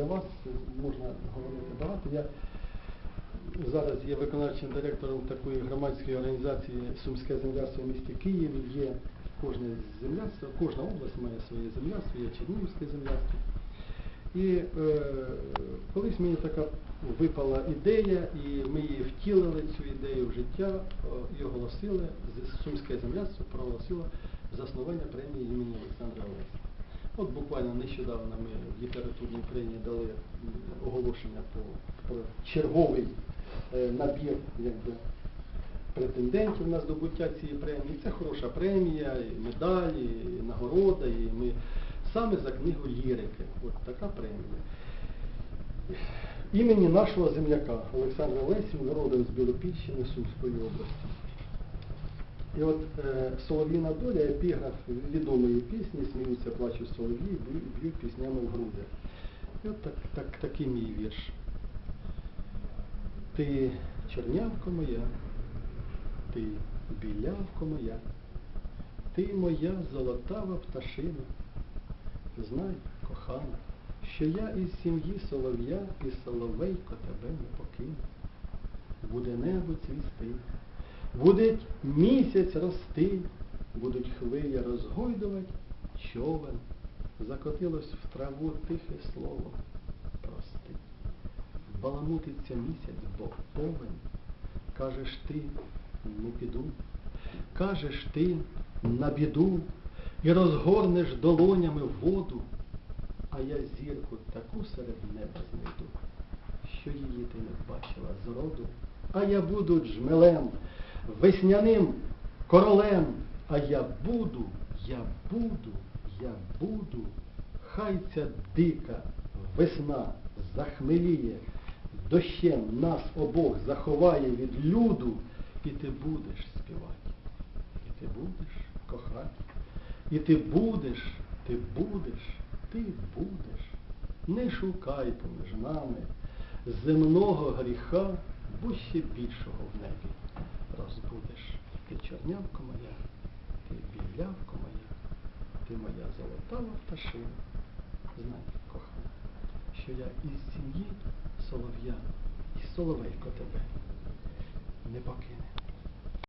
для вас можна говорити багато. Я зараз є виконавчим директором такої громадської організації Сумське земляство в місті Києві. Є кожне земляство, кожна область має своє земляство, є Чернігівське земляство. І е, колись мені така випала ідея, і ми її втілили, цю ідею в життя і оголосили, Сумське земляство проголосило заснування премії імені Олександра Олеся. От буквально нещодавно ми в літературній премії дали оголошення по, про черговий е, набір якби, претендентів на здобуття цієї премії. Це хороша премія, і медаль, і нагорода, і ми саме за книгу лірики. От така премія. Імені нашого земляка Олександра Лесів, родом з Білопільщини Сумської області. І от е, Солов'їна доля, епіграф відомої пісні, сміються, плачуть солов'ї, б'ють піснями в груди. І от так, так, такий мій вірш. Ти чорнявко моя, ти білявко моя, ти моя золотава пташина. Знай, кохана, що я із сім'ї солов'я і соловейко тебе не покину. Буде небо цвісти, буде місяць рости, будуть хвилі розгойдувати човен. Закотилось в траву тихе слово. Прости. Баламутиться місяць, бо повен. Кажеш ти, не піду. Кажеш ти на біду і розгорнеш долонями воду, а я зірку таку серед неба знайду, що її ти не бачила зроду, а я буду джмелем, весняним королем, а я буду, я буду, я буду, хай ця дика весна захмеліє, дощем нас обох заховає від люду, і ти будеш співати, і ти будеш кохати. І ти будеш, ти будеш, ти будеш. Не шукай поміж нами земного гріха, бо ще більшого в небі розбудеш. Ти чорнявка моя, ти білявка моя, ти моя золотава пташина. Знай, кохана, що я із сім'ї солов'я і соловейко тебе не покину.